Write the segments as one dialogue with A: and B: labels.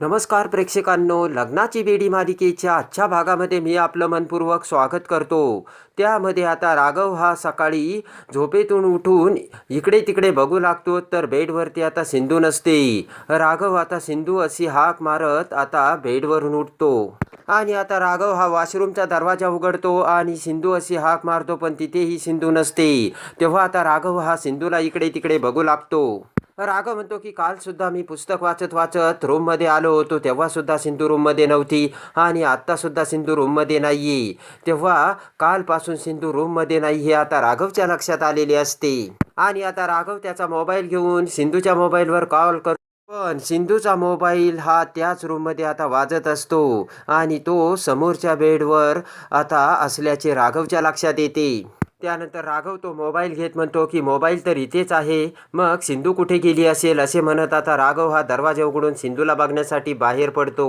A: नमस्कार प्रेक्षकांनो लग्नाची बेडी मालिकेच्या आजच्या भागामध्ये मी आपलं मनपूर्वक स्वागत करतो. त्यामध्ये आता राघव हा सकाळी झोपेतून उठून इकडे तिकडे बघू लागतो तर बेडवरती आता सिंधू नसते. राघव आता सिंधू अशी हाक मारत आता बेडवरून उठतो. आणि आता राघव हा वॉशरूमचा दरवाजा उघडतो आणि सिंधू अशी हाक मारतो पण तिथेही सिंधू नसते. तेव्हा आता राघव हा सिंधूला इकडे तिकडे बघू लागतो. राघव म्हणतो की काल सुद्धा मी पुस्तक वाचत वाचत रूममध्ये आलो होतो. तेव्हा सुद्धा सिंधू रूममध्ये नव्हती आणि आत्ता सुद्धा सिंधू रूममध्ये नाही तेव्हा कालपासून सिंधू रूममध्ये नाही हे आता राघवच्या लक्षात आलेले असते. आणि आता राघव त्याचा मोबाईल घेऊन सिंधूच्या मोबाईलवर कॉल कर पण सिंधूचा मोबाईल हा त्याच रूममध्ये आता वाजत असतो आणि तो समोरच्या बेडवर आता असल्याचे राघवच्या लक्षात येते. त्यानंतर राघव तो मोबाईल घेत म्हणतो की मोबाईल तर इथेच आहे. मग सिंधू कुठे गेली असेल? असे म्हणत आता राघव हा दरवाजा उघडून सिंधूला बघण्यासाठी बाहेर पडतो.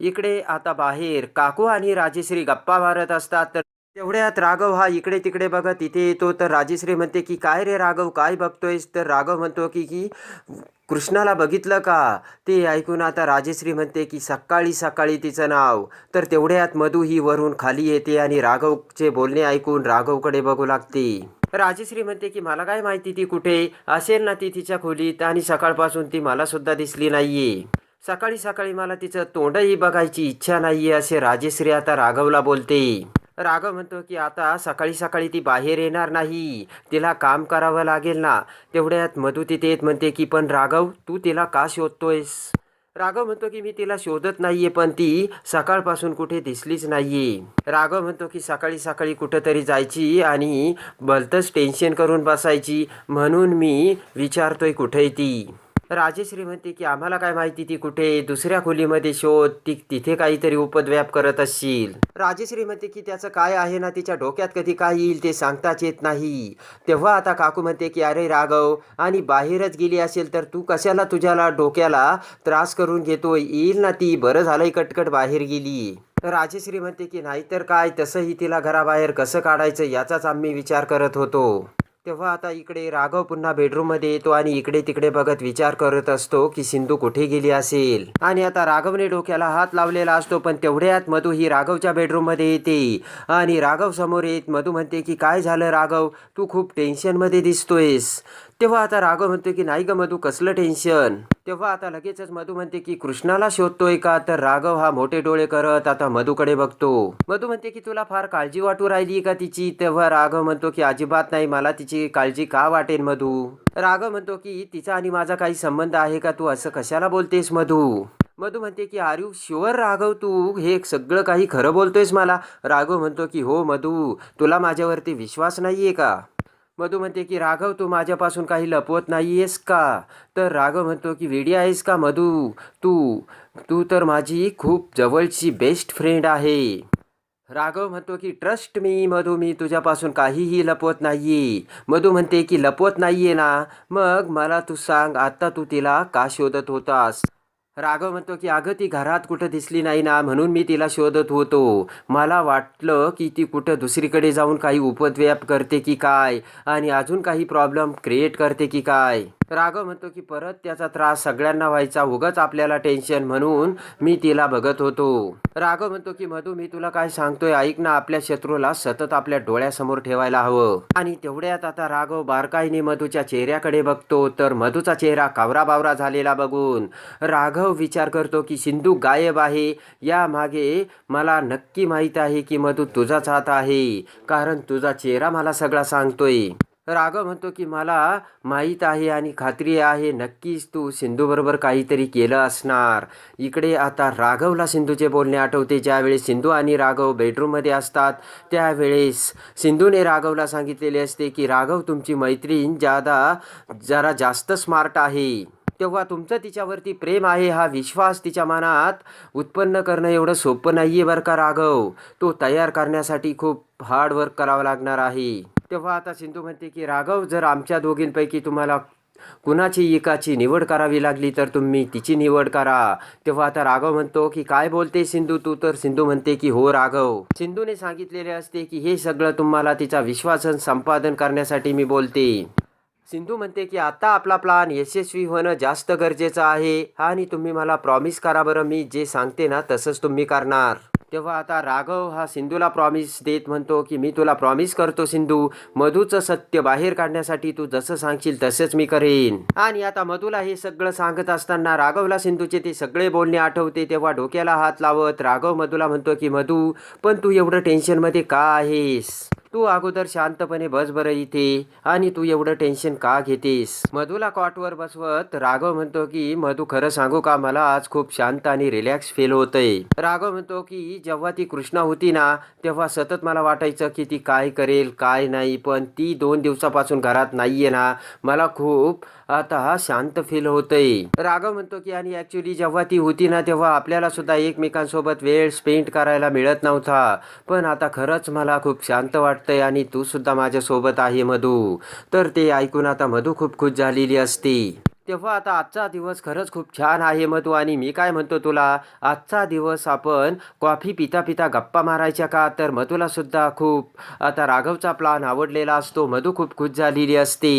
A: इकडे आता बाहेर काकू आणि राजेश्री गप्पा मारत असतात तर तेवढ्यात राघव हा इकडे तिकडे बघत इथे येतो. तर राजेश्री म्हणते की काय रे राघव काय बघतोयस? तर राघव म्हणतो की की कृष्णाला बघितलं का? ते ऐकून आता राजेश्री म्हणते की सकाळी सकाळी तिचं नाव. तर तेवढ्यात मधू ही वरून खाली येते आणि राघवचे बोलणे ऐकून राघवकडे बघू लागते. राजेश्री म्हणते की मला काय माहिती ती कुठे? असेल ना ती तिच्या खोलीत आणि सकाळपासून ती मला सुद्धा दिसली नाहीये. सकाळी सकाळी मला तिचं तोंडही बघायची इच्छा नाहीये असे राजेश्री आता राघवला बोलते. राघव म्हणतो की आता सकाळी सकाळी ती बाहेर येणार नाही. तिला काम करावं लागेल ना. तेवढ्यात मधू तिथे येत म्हणते की पण राघव तू तिला का शोधतोयस? राघव म्हणतो की मी तिला शोधत नाहीये पण ती सकाळपासून कुठे दिसलीच नाहीये. राघव म्हणतो की सकाळी सकाळी कुठंतरी जायची आणि भलतंच टेन्शन करून बसायची. म्हणून मी विचारतोय कुठे ती. राजेश्री म्हणते की आम्हाला काय माहिती ती कुठे दुसऱ्या खोलीमध्ये शोध. ती तिथे काहीतरी उपद्व्याप करत असशील. राजेश्री म्हणते की त्याचं काय आहे ना? तिच्या डोक्यात कधी काय येईल ते सांगताच येत नाही. तेव्हा आता काकू म्हणते की अरे राघव आणि बाहेरच गेली असेल तर तू कशाला तुझ्याला डोक्याला त्रास करून घेतोय? येईल ना ती? बरं झालंय कटकट बाहेर गेली. राजेश्री म्हणते की नाहीतर काय? तसंही तिला घराबाहेर कसं काढायचं याचाच आम्ही विचार करत होतो. तेव्हा आता इकडे राघव पुन्हा बेडरूममध्ये येतो आणि इकडे तिकडे बघत विचार करत असतो की सिंधू कुठे गेली असेल? आणि आता राघवने डोक्याला हात लावलेला असतो पण तेवढ्यात मधू ही राघवच्या बेडरूममध्ये येते. आणि राघव समोर येत मधू म्हणते की काय झालं राघव? तू खूप टेन्शनमध्ये दिसतोयस. तेव्हा आता राघव म्हणतो की नाही ग मधू कसलं टेन्शन तेव्हा आता लगेचच मधू म्हणते की कृष्णाला शोधतोय का? तर राघव हा मोठे डोळे करत आता मधूकडे बघतो. मधू म्हणते की तुला फार काळजी वाटू राहिली का तिची? तेव्हा राघव म्हणतो की अजिबात नाही मला तिची काळजी का वाटेल मधू? राघव म्हणतो की तिचा आणि माझा काही संबंध आहे का तू? असं कशाला बोलतेस मधू? मधू म्हणते की आर यू शुअर राघव तू? हे सगळं काही खरं बोलतोयस मला? राघव म्हणतो की हो मधू तुला माझ्यावरती विश्वास नाहीये का? मधू म्हणते की राघव तू माझ्यापासून काही लपवत नाही आहेस का? तर राघव म्हणतो की वेडी आहेस का मधू? तू तू तर माझी खूप जवळची बेस्ट फ्रेंड आहे. राघव म्हणतो की ट्रस्ट मी मधू मी तुझ्यापासून काहीही लपवत नाही मधू म्हणते की लपवत नाही आहे ना. मग मला तू सांग आत्ता तू तिला का शोधत होतास? राघव म्हणतो की अगं ती घरात कुठं दिसली नाही ना म्हणून मी तिला शोधत होतो. मला वाटलं की ती कुठं दुसरीकडे जाऊन काही उपद्व्याप करते की काय? आणि अजून काही प्रॉब्लेम क्रिएट करते की काय? राघव म्हणतो की परत त्याचा त्रास सगळ्यांना व्हायचा उगाच आपल्याला टेन्शन म्हणून मी तिला बघत होतो. राघव म्हणतो की मधू मी तुला काय सांगतोय? ऐक ना आपल्या शत्रूला सतत आपल्या डोळ्यासमोर ठेवायला हवं. आणि तेवढ्यात आता राघव बारकाईने मधूच्या चेहऱ्याकडे बघतो तर मधूचा चेहरा कावरा बावरा झालेला बघून राघव विचार करतो की सिंधू गायब आहे. या मागे मला नक्की माहीत आहे की मधू तुझाच हात आहे कारण तुझा चेहरा मला सगळा सांगतोय. राघव म्हणतो की मला माहीत आहे आणि खात्री आहे नक्कीच तू सिंधूबरोबर काहीतरी केलं असणार. इकडे आता राघवला सिंधूचे बोलणे आठवते. ज्यावेळेस सिंधू आणि राघव बेडरूममध्ये असतात त्यावेळेस सिंधूने राघवला सांगितलेले असते की राघव तुमची मैत्रीण जादा जरा जास्त स्मार्ट आहे. तेव्हा तुमचं तिच्यावरती प्रेम आहे. हा विश्वास तिच्या मनात उत्पन्न करणं एवढं सोपं नाही आहे बरं का राघव? तो तयार करण्यासाठी खूप हार्ड वर्क करावं लागणार आहे. तेव्हा आता सिंधू म्हणते की राघव जर आमच्या दोघींपैकी तुम्हाला कुणाची एकाची निवड करावी लागली तर तुम्ही तिची निवड करा. तेव्हा आता राघव म्हणतो की काय बोलते सिंधू तू? तर सिंधू म्हणते की हो राघव. सिंधूने सांगितलेले असते की हे सगळं तुम्हाला तिचा विश्वासन संपादन करण्यासाठी मी बोलते. सिंधू म्हणते की आता आपला प्लान यशस्वी होणं जास्त गरजेचं आहे आणि तुम्ही मला प्रॉमिस करा बरं मी जे सांगते ना तसंच तुम्ही करणार. तेव्हा आता राघव हा सिंधूला प्रॉमिस देत म्हणतो की मी तुला प्रॉमिस करतो सिंधू. मधूचं सत्य बाहेर काढण्यासाठी तू जसं सांगशील तसंच मी करेन. आणि आता मधूला हे सगळं सांगत असताना राघवला सिंधूचे ते सगळे बोलणे आठवते. तेव्हा डोक्याला हात लावत राघव मधूला म्हणतो की मधू पण तू एवढं टेन्शनमध्ये का आहेस? तू अगोदर शांतपणे बस बरं इथे आणि तू एवढं टेन्शन का घेतेस? मधूला कॉटवर बसवत राघव म्हणतो की मधू खरं सांगू का मला? आज खूप शांत आणि रिलॅक्स फील होतंय. राघव म्हणतो की जेव्हा ती कृष्णा होती ना तेव्हा सतत मला वाटायचं की ती काय करेल काय नाही पण ती दोन दिवसापासून घरात नाहीये ना. मला खूप आता शांत फील होतंय. राघव म्हणतो की आणि ऍक्च्युली जेव्हा ती होती ना तेव्हा आपल्याला सुद्धा एकमेकांसोबत वेळ स्पेंड करायला मिळत नव्हता. पण आता खरंच मला खूप शांत वाटतंय आणि तू सुद्धा माझ्यासोबत आहे मधू. तर ते ऐकून आता मधू खूप खुश झालेली असते. तेव्हा आता आजचा दिवस खरंच खूप छान आहे मधू. आणि मी काय म्हणतो तुला आजचा दिवस आपण कॉफी पिता पिता गप्पा मारायच्या का? तर मधूला सुद्धा खूप आता राघवचा प्लान आवडलेला असतो. मधू खूप खुश झालेली असते.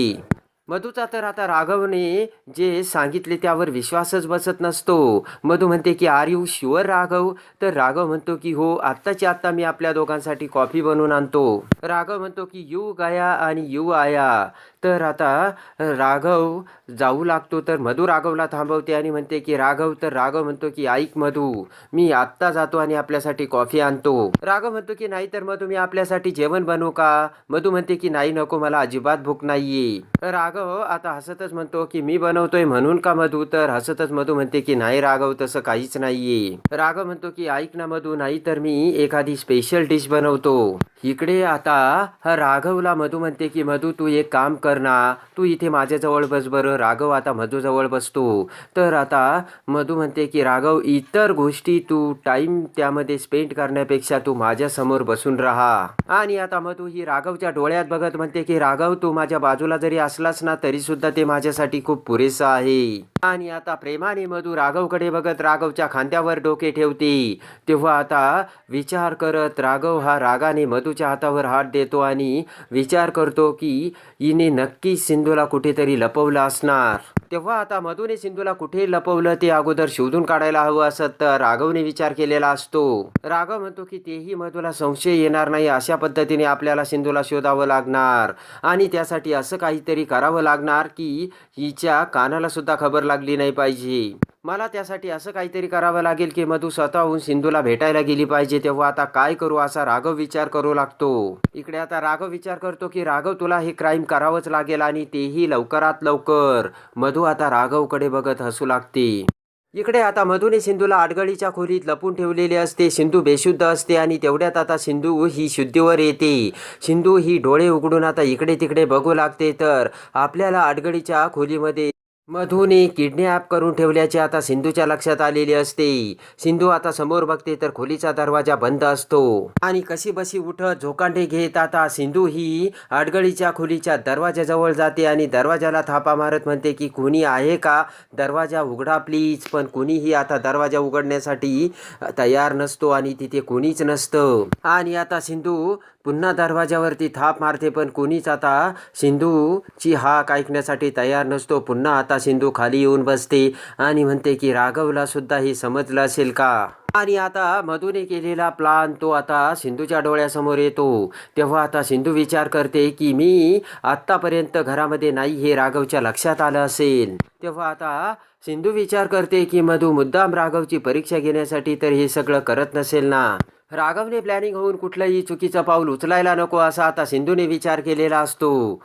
A: मधूचा तर आता राघवने जे सांगितले त्यावर विश्वासच बसत नसतो. मधू म्हणते की आर यू शुअर राघव? तर राघव म्हणतो की हो आत्ताची आत्ता मी आपल्या दोघांसाठी कॉफी बनवून आणतो. राघव म्हणतो की यू गाया आणि यू आया. तर आता राघव जाऊ लागतो तर मधू राघवला थांबवते आणि म्हणते की राघव तर राघव म्हणतो की ऐक मधू मी आत्ता जातो आणि आपल्यासाठी कॉफी आणतो. राघव म्हणतो की नाही तर मधू मी आपल्यासाठी जेवण बनवू का? मधू म्हणते की नाही नको मला अजिबात भूक नाहीये. राघव आता हसतच म्हणतो की मी बनवतोय म्हणून का मधू? तर हसतच मधू म्हणते की नाही राघव तसं काहीच नाहीये. राघव म्हणतो की ऐक ना मधू नाही तर मी एखादी स्पेशल डिश बनवतो. इकडे आता राघवला मधू म्हणते की मधू तू एक काम कर ना. तू इथे माझ्याजवळ बस बरं. राघव आता मधूजवळ बसतो. तर आता मधू म्हणते की राघव इतर गोष्टी तू टाईम त्यामध्ये स्पेंड करण्यापेक्षा तू माझ्यासमोर बसून राहा. आणि आता मधू ही राघवच्या डोळ्यात बघत म्हणते की राघव तू माझ्या बाजूला जरी असलास ना तरीसुद्धा ते माझ्यासाठी खूप पुरेसं आहे. आणि आता प्रेमाने मधू राघवकडे बघत राघवच्या खांद्यावर डोके ठेवते. तेव्हा आता विचार करत राघव हा रागाने मधूच्या हातावर हात देतो आणि विचार करतो की हिने नक्की सिंधूला कुठेतरी लपवलं असणार. तेव्हा आता मधूने सिंधूला कुठे लपवलं ते अगोदर शोधून काढायला हवं असत तर राघवने विचार केलेला असतो. राघव म्हणतो की तेही मधूला संशय येणार नाही अशा पद्धतीने आपल्याला सिंधूला शोधावं लागणार. आणि त्यासाठी असं काहीतरी करावं लागणार की हिच्या कानाला सुद्धा खबर लागली नाही पाहिजे. मला त्यासाठी असं काहीतरी करावं लागेल की मधू स्वतःहून सिंधूला भेटायला गेली पाहिजे तेव्हा आता काय करू असा राघव विचार करू लागतो. इकडे आता राघव विचार करतो की राघव तुला हे क्राईम करावंच लागेल आणि तेही लवकरात लवकर. मधू आता राघवकडे बघत हसू लागते. इकडे आता मधूने सिंधूला आडगळीच्या खोलीत लपून ठेवलेले असते. सिंधू बेशुद्ध असते आणि तेवढ्यात आता सिंधू ही शुद्धीवर येते. सिंधू ही डोळे उघडून आता इकडे तिकडे बघू लागते. तर आपल्याला आडगळीच्या खोलीमध्ये मधूने किडनॅप करून ठेवल्याचे आता सिंधूच्या लक्षात आलेले असते. सिंधू आता समोर बघते तर खोलीचा दरवाजा बंद असतो. आणि कशी बशी उठत झोकांडे घेत आता सिंधू ही अडगळीच्या खोलीच्या दरवाजाजवळ जाते आणि दरवाजाला थापा मारत म्हणते की कोणी आहे का? दरवाजा उघडा प्लीज. पण कुणीही आता दरवाजा उघडण्यासाठी तयार नसतो आणि तिथे कोणीच नसतं. आणि आता सिंधू पुन्हा दरवाजावरती थाप मारते पण कोणीच आता सिंधूची हाक ऐकण्यासाठी तयार नसतो. पुन्हा आता सिंधू खाली येऊन बसते आणि म्हणते की राघवला सुद्धा हे समजलं असेल का? आणि आता मधूने केलेला प्लान तो आता सिंधूच्या डोळ्यासमोर येतो. तेव्हा आता सिंधू विचार करते की मी आत्तापर्यंत घरामध्ये नाही हे राघवच्या लक्षात आलं असेल. तेव्हा आता सिंधू विचार करते की मधू मुद्दाम राघवची परीक्षा घेण्यासाठी तर हे सगळं करत नसेल ना? राघवने प्लॅनिंग होऊन कुठलंही चुकीचं पाऊल उचलायला नको असा आता सिंधूने विचार केलेला असतो.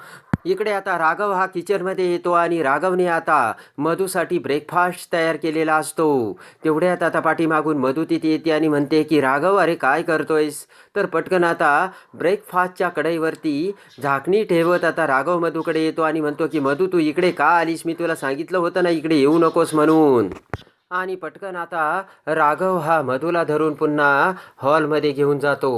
A: इकडे आता राघव हा किचनमध्ये येतो आणि राघवने आता मधूसाठी ब्रेकफास्ट तयार केलेला असतो. तेवढ्यात आता पाठीमागून मधू तिथे येते आणि म्हणते की राघव अरे काय करतोयस? तर पटकन आता ब्रेकफास्टच्या कढईवरती झाकणी ठेवत आता राघव मधूकडे येतो आणि म्हणतो की मधू तू इकडे का आलीस? मी तुला सांगितलं होतं ना इकडे येऊ नकोस म्हणून. आणि पटकन आता राघव हा मधूला धरून पुन्हा हॉलमध्ये घेऊन जातो.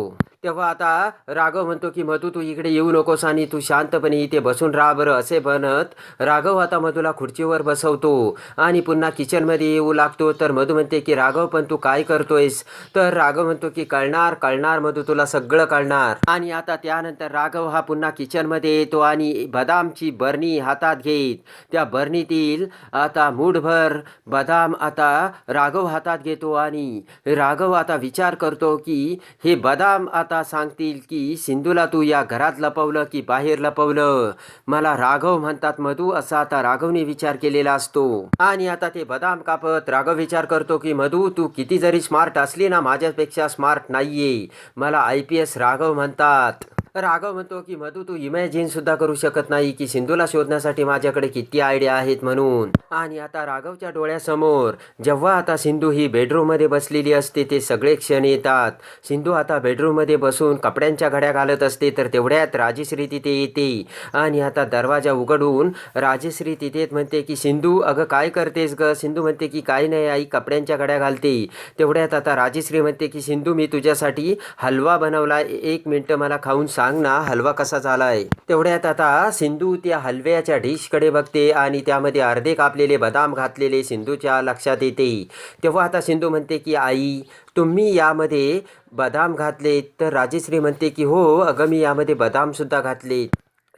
A: तेव्हा आता राघव म्हणतो की मधू तू इकडे येऊ नकोस आणि तू शांतपणे इथे बसून राहा बरं असे बनत राघव आता मधूला खुर्चीवर बसवतो. आणि पुन्हा किचनमध्ये येऊ लागतो. तर मधू म्हणते की राघव पण तू काय करतोयस? तर राघव म्हणतो की कळणार कळणार मधू तुला सगळं कळणार आणि आता त्यानंतर राघव हा पुन्हा किचनमध्ये येतो आणि बदामची बरणी हातात घेत त्या बरणीतील आता मूठभर बदाम आता राघव हातात घेतो आणि राघव आता विचार करतो की हे बदाम आता आता सांगतील की सिंधूला तू या घरात लपवलं की बाहेर लपवलं. मला राघव म्हणतात मधू असा आता राघवने विचार केलेला असतो. आणि आता ते बदाम कापत राघव विचार करतो की मधू तू किती जरी स्मार्ट असली ना माझ्यापेक्षा स्मार्ट नाहीये. मला आय पी एस राघव म्हणतात. राघव म्हणतो की मधू तू इमॅजिन सुद्धा करू शकत नाही की सिंधूला शोधण्यासाठी माझ्याकडे किती आयडिया आहेत म्हणून. आणि आता राघवच्या डोळ्यासमोर जेव्हा आता सिंधू ही बेडरूममध्ये बसलेली असते ते सगळे क्षण येतात. सिंधू आता बेडरूममध्ये बसून कपड्यांच्या घड्या घालत असते तर तेवढ्यात राजेश्री तिथे येते. आणि आता दरवाजा उघडून राजेश्री तिथेच म्हणते की सिंधू अगं काय करतेस ग? सिंधू म्हणते की काय नाही आई कपड्यांच्या घड्या घालते. तेवढ्यात आता राजेश्री म्हणते की सिंधू मी तुझ्यासाठी हलवा बनवला. एक मिनटं मला खाऊन सांग ना हलवा कसा झाला आहे तेवढ्यात आता सिंधू त्या हलव्याच्या डिशकडे बघते आणि त्यामध्ये अर्धे कापलेले बदाम घातलेले सिंधूच्या लक्षात येते. तेव्हा आता सिंधू म्हणते की आई तुम्ही यामध्ये बदाम घातले तर राजेश्री म्हणते की हो अगं मी यामध्ये बदामसुद्धा घातले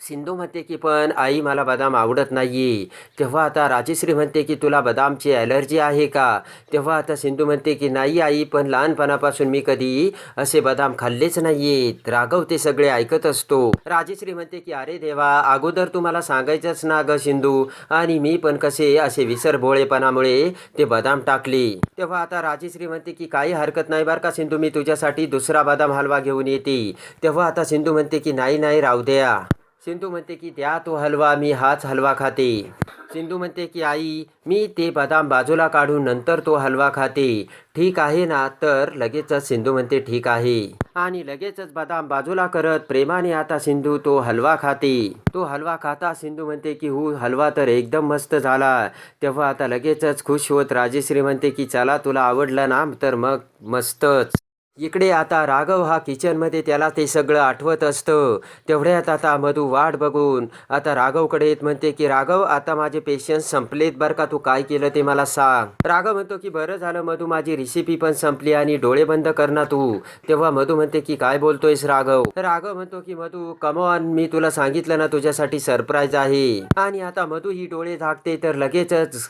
A: सिंधू म्हणते की पण आई मला बदाम आवडत नाही तेव्हा आता राजेश्री म्हणते की तुला बदामची ॲलर्जी आहे का? तेव्हा आता सिंधू म्हणते की नाही आई पण लहानपणापासून मी कधी असे बदाम खाल्लेच नाहीत राघव ते सगळे ऐकत असतो. राजेश्री म्हणते की अरे देवा अगोदर तू मला सांगायचंच ना ग सिंधू. आणि मी पण कसे असे विसरभोळेपणामुळे ते बदाम टाकले. तेव्हा आता राजेश्री म्हणते की काही हरकत नाही बरं का सिंधू मी तुझ्यासाठी दुसरा बदाम हलवा घेऊन येते. तेव्हा आता सिंधू म्हणते की नाही नाही राहू द्या. सिंधू म्हणते की द्या तो हलवा मी हाच हलवा खाते. सिंधू म्हणते की आई मी ते बदाम बाजूला काढून नंतर तो हलवा खाते. ठीक आहे ना तर लगेचच सिंधू म्हणते ठीक आहे. आणि लगेचच बदाम बाजूला करत प्रेमाने आता सिंधू तो हलवा खाते. तो हलवा खाता सिंधू म्हणते की हू हलवा तर एकदम मस्त झाला. तेव्हा आता लगेचच खुश होत राजेश्री म्हणते की चला तुला आवडला ना तर मग मस्तच. इकडे आता राघव हा किचनमध्ये त्याला ते सगळं आठवत असतं. तेवढ्यात आता मधू वाट बघून आता राघवकडे येत म्हणते की राघव आता माझे पेशन्स संपलेत बरं का? तू काय केलं ते मला सांग. राघव म्हणतो की बरं झालं मधू माझी रेसिपी पण संपली आणि डोळे बंद कर ना तू. तेव्हा मधू म्हणते की काय बोलतोयस राघव? राघव म्हणतो की मधू कमॉन मी तुला सांगितलं ना तुझ्यासाठी सरप्राईज आहे. आणि आता मधू ही डोळे झाकते तर लगेचच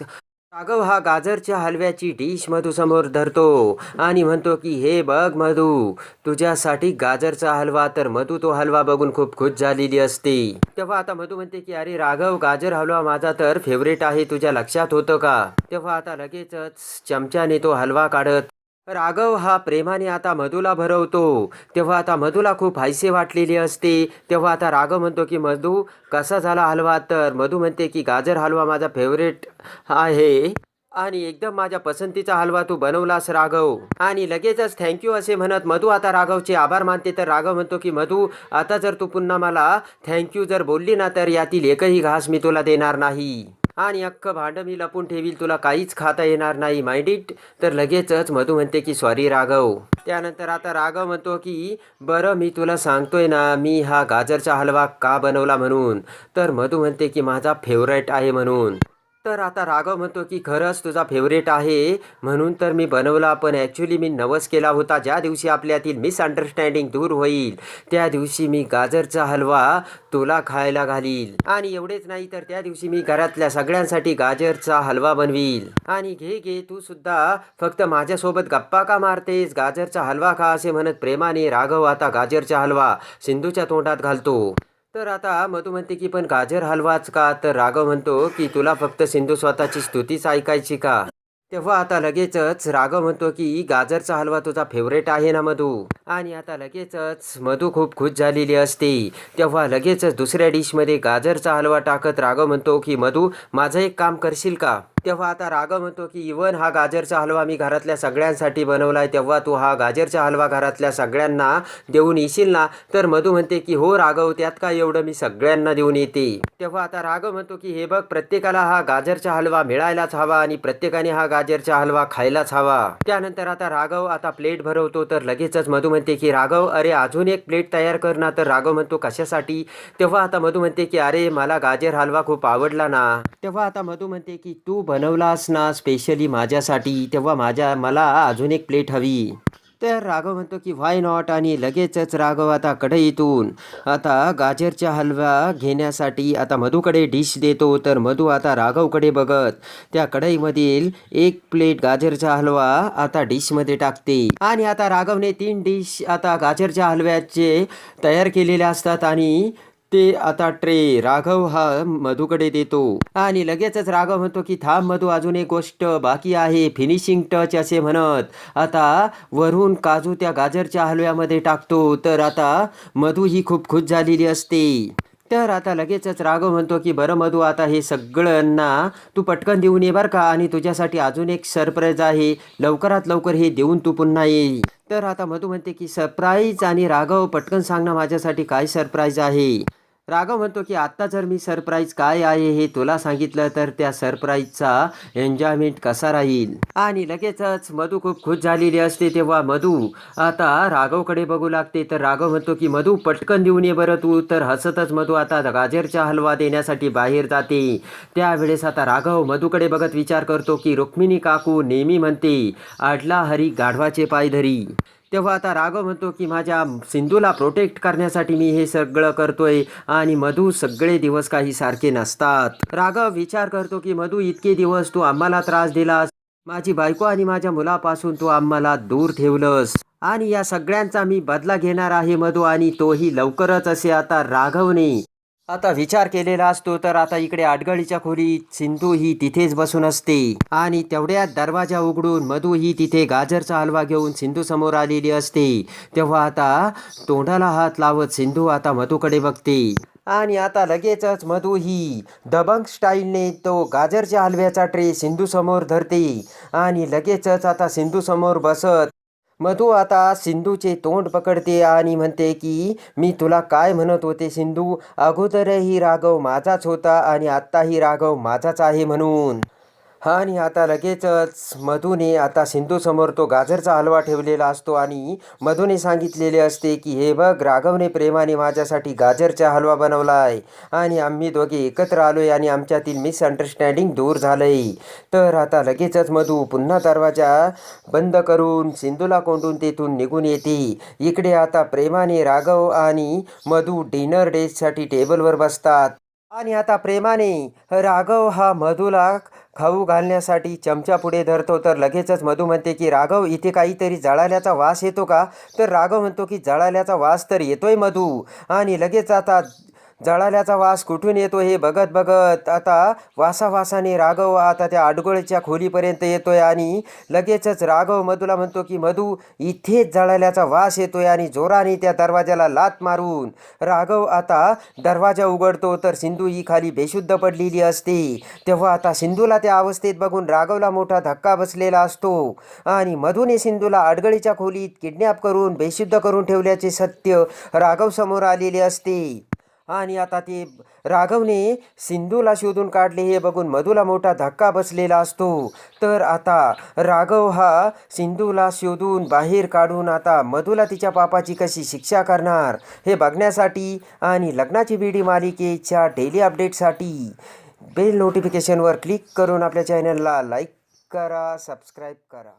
A: राघव हा गाजरच्या हलव्याची डिश मधूसमोर धरतो आणि म्हणतो की हे बघ मधू तुझ्यासाठी गाजरचा हलवा तर मधू तो हलवा बघून खूप खुश झालेली असते. तेव्हा आता मधू म्हणते की अरे राघव गाजर हलवा माझा तर फेवरेट आहे तुझ्या लक्षात होतं का? तेव्हा आता लगेचच चमच्याने तो हलवा काढत राघव हा प्रेमाने आता मधूला भरवतो. तेव्हा आता मधूला खूप हायसे वाटलेली असते. तेव्हा आता राघव म्हणतो की मधू कसा झाला हलवा? तर मधू म्हणते की गाजर हलवा माझा फेवरेट आहे. आणि एकदम माझ्या पसंतीचा हलवा तू बनवलास राघव. आणि लगेचच थँक्यू असे म्हणत मधू आता राघवचे आभार मानते. तर राघव म्हणतो की मधू आता जर तू पुन्हा मला थँक्यू जर बोलली ना तर यातील एकही घास मी तुला देणार नाही. आणि अख्खं भांडं मी लपून ठेवील तुला काहीच खाता येणार नाही माइंड इट तर लगेचच मधू म्हणते की सॉरी राघव. त्यानंतर आता राघव म्हणतो की बरं मी तुला सांगतोय ना मी हा गाजरचा हलवा का बनवला म्हणून? तर मधू म्हणते की माझा फेवरेट आहे म्हणून. तर आता राघव म्हणतो की खरंच तुझा फेवरेट आहे. म्हणून तर मी बनवला पण ॲक्च्युली मी नवस केला होता. ज्या दिवशी आपल्यातील मिसअंडरस्टँडिंग दूर होईल त्या दिवशी मी गाजरचा हलवा तुला खायला घालील. आणि एवढेच नाही तर त्या दिवशी मी घरातल्या सगळ्यांसाठी गाजरचा हलवा बनवील. आणि घे घे तू सुद्धा. फक्त माझ्यासोबत गप्पा का मारतेस? गाजरचा हलवा खा असे म्हणत प्रेमाने राघव आता गाजरचा हलवा सिंधूच्या तोंडात घालतो. तर आता मधू म्हणते की पण गाजर हलवाच का? तर राघव म्हणतो की तुला फक्त सिंधू स्वतःची स्तुतीच ऐकायची का? तेव्हा आता लगेचच राघव म्हणतो की गाजरचा हलवा तुझा फेवरेट आहे ना मधू? आणि आता लगेचच मधू खूप खुश झालेली असते. तेव्हा लगेचच दुसऱ्या डिशमध्ये गाजरचा हलवा टाकत राघव म्हणतो की मधू माझं एक काम करशील का? तेव्हा आता राघव म्हणतो की इवन हा गाजरचा हलवा मी घरातल्या सगळ्यांसाठी बनवलाय तेव्हा तू हा गाजरचा हलवा घरातल्या सगळ्यांना देऊन येशील ना? तर मधू म्हणते की हो राघव त्यात काय एवढं मी सगळ्यांना देऊन येते. तेव्हा आता राघव म्हणतो की हे बघ प्रत्येकाला हा गाजरचा हलवा मिळायलाच हवा आणि प्रत्येकाने हा गाजरचा हलवा खायलाच हवा. त्यानंतर आता राघव आता प्लेट भरवतो तर लगेचच मधू म्हणते की राघव अरे अजून एक प्लेट तयार कर ना. तर राघव म्हणतो कशासाठी? तेव्हा आता मधू म्हणते की अरे मला गाजर हलवा खूप आवडला ना. तेव्हा आता मधू म्हणते की तू बनवलास ना स्पेशली माझ्यासाठी तेव्हा माझ्या मला अजून एक प्लेट हवी. तर राघव म्हणतो की व्हाय नॉट आणि लगेचच राघव आता कढईतून आता गाजरच्या हलवा घेण्यासाठी आता मधूकडे डिश देतो. तर मधू आता राघवकडे बघत त्या कढईमधील एक प्लेट गाजरचा हलवा आता डिशमध्ये टाकते. आणि आता राघवने तीन डिश आता गाजरच्या हलव्याचे तयार केलेले असतात आणि ते आता ट्रे राघव हा मधूकडे देतो. आणि लगेचच राघव म्हणतो की थांब मधू अजून एक गोष्ट बाकी आहे फिनिशिंग टच असे म्हणत. आता वरून काजू त्या गाजरच्या हलव्यामध्ये टाकतो तर आता मधू ही खूप खुश झालेली असते. तर आता लगेचच राघव म्हणतो की बरं मधू आता हे सगळ्यांना तू पटकन देऊन ये बरं का आणि तुझ्यासाठी अजून एक सरप्राईज आहे. लवकरात लवकर हे देऊन तू पुन्हा ये. तर आता मधू म्हणते की सरप्राईज आणि राघव पटकन सांग ना माझ्यासाठी काय सरप्राईज आहे? राघव म्हणतो की आत्ता जर मी सरप्राईज काय आहे हे तुला सांगितलं तर त्या सरप्राईजचा एन्जॉयमेंट कसा राहील? आणि लगेचच मधू खूप खुश झालेली असते तेव्हा मधू आता राघवकडे बघू लागते. तर राघव म्हणतो की मधू पटकन देऊन ये बरं तू. तर हसतच मधू आता गाजरचा हलवा देण्यासाठी बाहेर जाते. त्यावेळेस आता राघव मधूकडे बघत विचार करतो की रुक्मिणी काकू नेहमी म्हणते आडला हरी गाढवाचे पाय धरी तेव्हा आता राघव म्हणतो की माझ्या सिंधूला प्रोटेक्ट करण्यासाठी मी हे सगळं करतोय आणि मधू सगळे दिवस काही सारखे नसतात. राघव विचार करतो की मधू इतके दिवस तू आम्हाला त्रास दिलास. माझी बायको आणि माझ्या मुलापासून तू आम्हाला दूर ठेवलंस. आणि या सगळ्यांचा मी बदला घेणार आहे मधू आणि तोही लवकरच असे आता राघवने. आता विचार केलेला असतो तर आता इकडे आडगळीच्या खोलीत सिंधू ही तिथेच बसून असते. आणि तेवढ्यात दरवाजा उघडून मधू ही तिथे गाजरचा हलवा घेऊन सिंधू समोर आलेली असते. तेव्हा आता तोंडाला हात लावत सिंधू आता मधूकडे बघते. आणि आता लगेचच मधू ही दबंग स्टाईलने तो गाजरच्या हलव्याचा ट्रे सिंधू समोर धरते. आणि लगेचच आता सिंधू समोर बसत मधू आता सिंधूचे तोंड पकडते आणि म्हणते की मी तुला काय म्हणत होते सिंधू? अगोदरही राघव माझाच होता आणि आत्ताही राघव माझाच आहे म्हणून. आणि आता लगेचच मधूने आता सिंधूसमोर तो गाजरचा हलवा ठेवलेला असतो आणि मधूने सांगितलेले असते की हे बघ राघवने प्रेमाने माझ्यासाठी गाजरचा हलवा बनवला आहे आणि आम्ही दोघे एकत्र आलोय आणि आमच्यातील मिसअंडरस्टँडिंग दूर झालंय. तर आता लगेचच मधू पुन्हा दरवाजा बंद करून सिंधूला कोंडून तेथून निघून येते. इकडे आता प्रेमाने राघव आणि मधू डिनर डेजसाठी टेबलवर बसतात. आणि आता प्रेमाने राघव हा मधूला खाऊ घालण्यासाठी चमचा पुढे धरतो. तर लगेचच मधू म्हणते की राघव इथे काहीतरी जळाल्याचा वास येतो का? तर राघव म्हणतो की जळाल्याचा वास तर येतोय मधू. आणि लगेच आता जळाल्याचा वास कुठून येतो हे बघत बघत आता वासावासाने राघव आता त्या आडगोळीच्या खोलीपर्यंत येतोय आणि लगेचच राघव मधूला म्हणतो की मधू इथेच जळाल्याचा वास येतोय आणि जोराने त्या दरवाजाला लात मारून. राघव आता दरवाजा उघडतो तर सिंधू ही खाली बेशुद्ध पडलेली असते. तेव्हा आता सिंधूला त्या अवस्थेत बघून राघवला मोठा धक्का बसलेला असतो आणि मधूने सिंधूला आडगळीच्या खोलीत किडनॅप करून बेशुद्ध करून ठेवल्याचे सत्य राघव समोर आलेले असते. आणि आता ते राघवने सिंधूला शोधून काढले. हे बघून मधूला मोठा धक्का बसलेला असतो. तर आता राघव हा सिंधूला शोधून बाहेर काढून आता मधूला तिच्या पापाची कशी शिक्षा करणार हे बघण्यासाठी आणि लग्नाची बीडी मालिकेच्या डेली अपडेटसाठी बेल नोटिफिकेशनवर क्लिक करून आपल्या चॅनलला लाईक करा सबस्क्राईब करा.